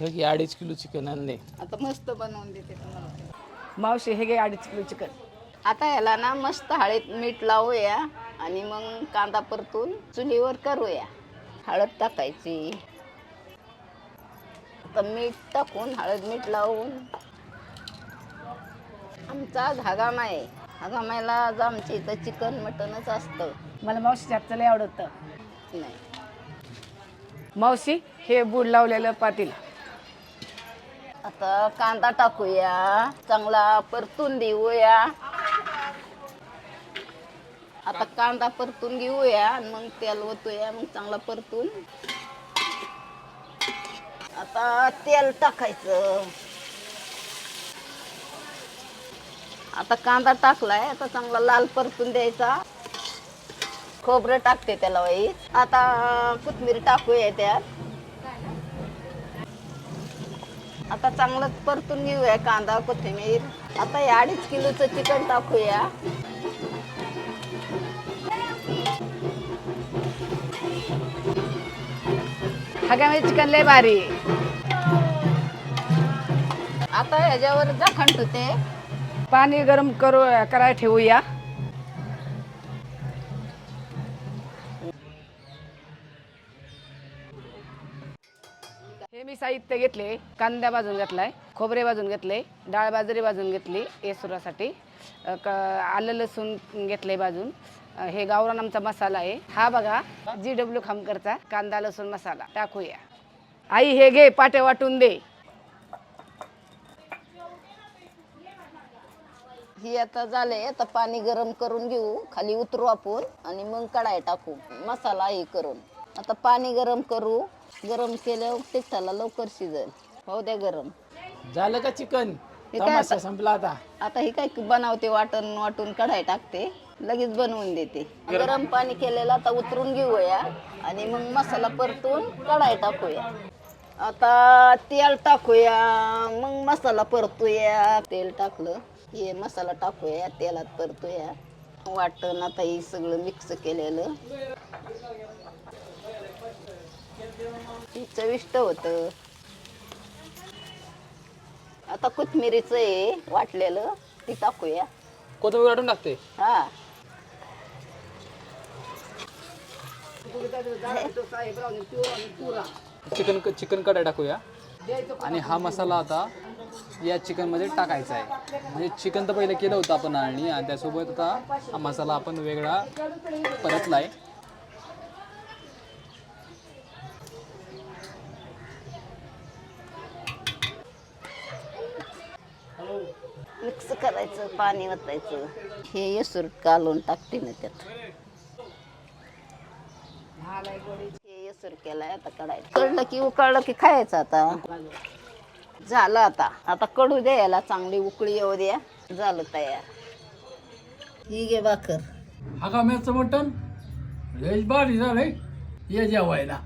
हे घे अडीच किलो चिकन आणले आता मस्त बनवून देते तुम्हाला. मावशी हे घे अडीच किलो चिकन. आता याला ना मस्त हळद मीठ लावूया आणि मग कांदा परतून चुलीवर करूया. हळद टाकायची. आता मीठ टाकून हळद मीठ लावून. आमचा हगामा आहे हगामाला आज आमच्या इथं चिकन मटनच असतं. मला मावशीच्या हातचं लय आवडतं. नाही. मावशी हे बूड लावलेलं पातील. आता कांदा टाकूया. चांगला परतून देऊया. आता कांदा परतून घेऊया मग तेल ओतूया मग चांगला परतून. आता तेल टाकायचं. आता कांदा टाकलाय आता चांगला लाल परतून द्यायचा. खोबरं टाकते त्याला वाई आता कोथमीर टाकूया त्यात. आता चांगलं परतून घेऊया कांदा कोथिंबीर. आता हे अडीच किलोचं चिकन टाकूया. हगामध्ये चिकन लय भारी. आता ह्याच्यावर झाकण ठेवते पाणी गरम करू करायला ठेवूया. हे मी साहित्य घेतले कांदा भाजून घेतलाय खोबरे भाजून घेतले डाळ बाजरी भाजून घेतली येसुरासाठी क आलं लसूण घेतले भाजून. हे गावरान आमचा मसाला आहे. हा बघा जी डब्ल्यू खामकरचा कांदा लसूण मसाला. टाकूया. आई हे घे पाटे वाटून दे. ही आता झाले आता पाणी गरम करून घेऊ. खाली उतरू आपण आणि मग कढाई टाकू. मसाला हे करून. आता पाणी गरम करू. गरम केल्यावर तिखटाला लवकर शिजेल. हो द्या गरम. झालं का चिकन? हे काय तमाशा आता? संपला आता. आता ही काय बनवते वाटण वाटून कढाई टाकते. लगेच बनवून देते. गरम पाणी केलेलं आता उतरून घेऊया आणि मग मसाला परतून कढाई टाकूया. आता तेल टाकूया मग मसाला परतूया. तेल टाकलं हे मसाला टाकूया तेलात परतूया. वाटण आता हे सगळं मिक्स केलेलं. चविष्ट होतं. आता कोथमिरीचं आहे वाटलेलं ती टाकूया. कोथिंबीर वाटून टाकते? हा. चिकन चिकन कढाई टाकूया. आणि हा मसाला आता या चिकनमध्ये टाकायचा आहे. म्हणजे चिकन तर पहिलं केलं होतं आपण आणि त्यासोबत आता हा मसाला आपण वेगळा परतला आहे मिक्स करायचं पाणी ओतायचं हे येसूर कालून टाकते ना त्यात. हे येसूर केलाय आता कढाई कळलं की उकळलं की खायचं आता. झालं आता. आता कडू द्या याला चांगली उकळी येऊ द्या. झालं तयार. ही घे भाकर. हगाम्याचं मटण? लयच भारी झालंय. ये जेवायला.